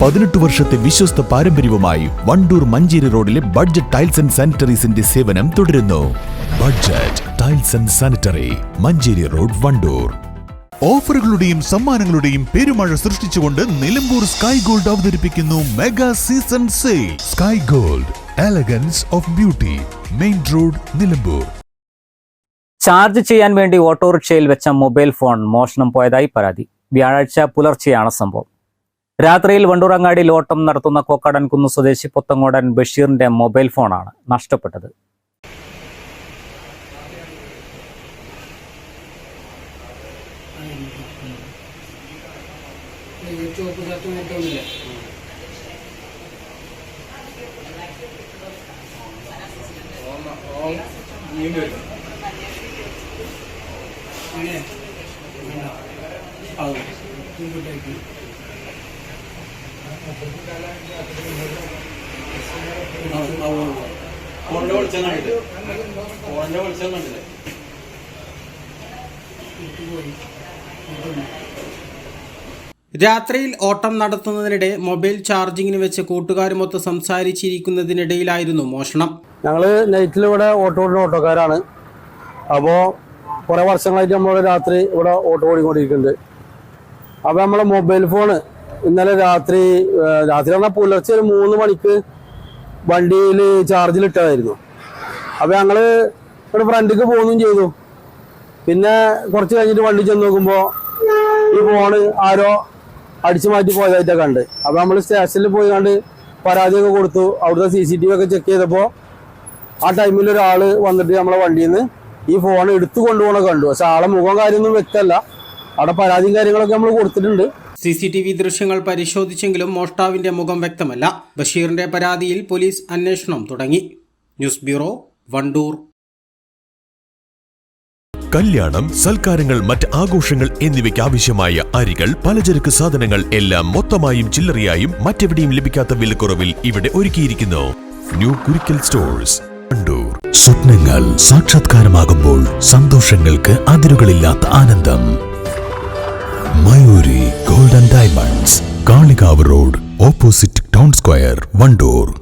പതിനെട്ട് വർഷത്തെ വിശ്വസ്ത പാരമ്പര്യവുമായി വണ്ടൂർ മഞ്ചേരി റോഡിലെ ബഡ്ജറ്റ് ടൈൽസ് ആൻഡ് സാനിറ്ററീസിന്റെ സേവനം തുടരുന്നു. Budget tiles and sanitary Manjeri road Wandoor. ഓഫറുകളുടെയും സമ്മാനങ്ങളുടെയും പെരുമഴ സൃഷ്ടിച്ചുകൊണ്ട് നിലമ്പൂർ സ്കൈ ഗോൾഡ് അവതരിപ്പിക്കുന്നു mega season sale. Sky gold elegance of beauty main road Nilambur. Charge ചെയ്യാൻ വേണ്ടി ഓട്ടോറിക്ഷയിൽ വെച്ച മൊബൈൽ ഫോൺ മോഷണം പോയതായി പരാതി. വ്യാഴാഴ്ച പുലർച്ചെയാണ് സംഭവം. രാത്രിയിൽ വണ്ടൂറങ്ങാടിയിൽ ലോട്ടം നടത്തുന്ന കോക്കാടൻകുന്ന് സ്വദേശി പൊത്തങ്ങോടൻ ബഷീറിന്റെ മൊബൈൽ ഫോണാണ് നഷ്ടപ്പെട്ടത് അങ്ങനെ ഫോണിന്റെ വെളിച്ചം കണ്ടില്ലേ ഫോണിന്റെ വെളിച്ചം കണ്ടില്ലേ. രാത്രിയിൽ ഓട്ടം നടത്തുന്നതിനിടെ മൊബൈൽ ചാർജിങ്ങിന് വെച്ച് കൂട്ടുകാരുമൊത്ത് സംസാരിച്ചിരിക്കുന്നതിനിടയിലായിരുന്നു മോഷണം. ഞങ്ങൾ നൈറ്റിൽ ഇവിടെ ഓട്ടോ ഓടുന്ന ഓട്ടോക്കാരാണ്. അപ്പോൾ കുറേ വർഷങ്ങളായിട്ട് നമ്മൾ രാത്രി ഇവിടെ ഓട്ടോ ഓടിക്കൊണ്ടിരിക്കുന്നുണ്ട്. അപ്പോൾ നമ്മളെ മൊബൈൽ ഫോണ് ഇന്നലെ രാത്രി രാത്രി പറഞ്ഞാൽ പുലർച്ചെ ഒരു മൂന്ന് മണിക്ക് വണ്ടിയിൽ ചാർജിൽ ഇട്ടതായിരുന്നു. അപ്പോൾ ഞങ്ങൾ ഇവിടെ ഫ്രണ്ടിക്ക് പോകുകയും ചെയ്തു. പിന്നെ കുറച്ച് കഴിഞ്ഞിട്ട് വണ്ടി ചെന്ന് നോക്കുമ്പോൾ ഈ ഫോണ് ആരോ അടിച്ചു മാറ്റി പോയതായിട്ടാണ് കണ്ട്. അപ്പോൾ നമ്മൾ സ്റ്റേഷനിൽ പോയി കണ്ട് പരാതിയൊക്കെ കൊടുത്തു. അവിടുത്തെ സി സി ടി വി ഒക്കെ ചെക്ക് ചെയ്തപ്പോൾ ആ ടൈമിൽ ഒരാൾ വന്നിട്ട് നമ്മളെ വണ്ടിയിൽ നിന്ന് ഈ ഫോൺ എടുത്തു കൊണ്ടുപോകണ കണ്ടു. പക്ഷെ ആളെ മുഖം കാര്യമൊന്നും വ്യക്തമല്ല. അവിടെ പരാതിയും കാര്യങ്ങളൊക്കെ നമ്മൾ കൊടുത്തിട്ടുണ്ട്. സി സി ടി വി ദൃശ്യങ്ങൾ പരിശോധിച്ചെങ്കിലും മോഷ്ടാവിന്റെ മുഖം വ്യക്തമല്ല. ബഷീറിന്റെ പരാതിയിൽ പോലീസ് അന്വേഷണം തുടങ്ങി. News bureau Wandoor. കല്യാണം സൽക്കാരങ്ങൾ മറ്റ് ആഘോഷങ്ങൾ എന്നിവയ്ക്ക് ആവശ്യമായ അരികൾ പലചരക്ക് സാധനങ്ങൾ എല്ലാം മൊത്തമായും ചില്ലറയായും മറ്റെവിടെയും ലഭിക്കാത്ത വിലക്കുറവിൽ ഇവിടെ ഒരുക്കിയിരിക്കുന്നു. ന്യൂ കുരിക്കൽ സ്റ്റോഴ്സ് കണ്ടൂർ സ്വപ്നങ്ങൾ സാക്ഷാത്കാരമാകുമ്പോൾ സന്തോഷങ്ങൾക്ക് അതിരുകളില്ലാത്ത ആനന്ദം. Mayuri golden diamonds Kalikavu road opposite town square Wandoor.